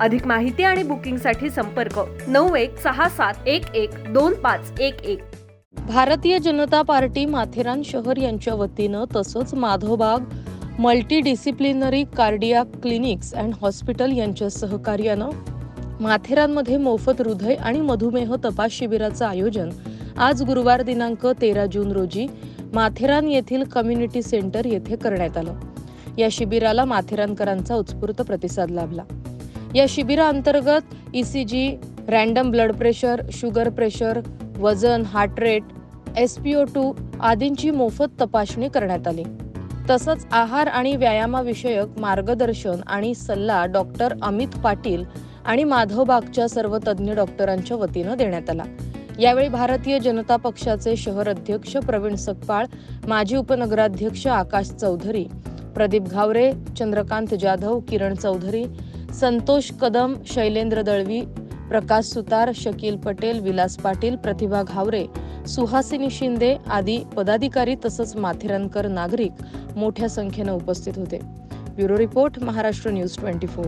अधिक माहिती आणि बुकिंगसाठी संपर्क नऊ एक सहा सात एक एक दोन पाच एक एक. भारतीय जनता पार्टी माथेरान शहर यांच्या वतीनं तसंच Madhavbaug multi disciplinary clinics and hospital यांच्या सहकार्यानं माथेरानमध्ये मोफत हृदय आणि मधुमेह तपास शिबिराचं आयोजन आज गुरुवार दिनांक तेरा जून रोजी माथेरान येथील कम्युनिटी सेंटर येथे करण्यात आलं. या शिबिराला माथेरानकरांचा उत्स्फूर्त प्रतिसाद लाभला. या शिबिराअंतर्गत ECG random blood pressure sugar pressure वजन heart rate S P O two आदींची मोफत तपासणी करण्यात आली. तसंच आहार आणि व्यायामाविषयक मार्गदर्शन आणि सल्ला डॉक्टर अमित पाटील आणि माधवबागच्या सर्व तज्ज्ञ डॉक्टरांच्या वतीनं देण्यात आला. यावेळी भारतीय जनता पक्षाचे शहर अध्यक्ष प्रवीण सकपाळ माजी उपनगराध्यक्ष आकाश चौधरी प्रदीप घावरे चंद्रकांत जाधव किरण चौधरी संतोष कदम शैलेंद्र दळवी प्रकाश सुतार शकील पटेल विलास पाटील प्रतिभा घावरे सुहासिनी शिंदे आदी पदाधिकारी तसंच माथेरानकर नागरिक मोठ्या संख्येनं उपस्थित होते. Bureau report Maharashtra news twenty four.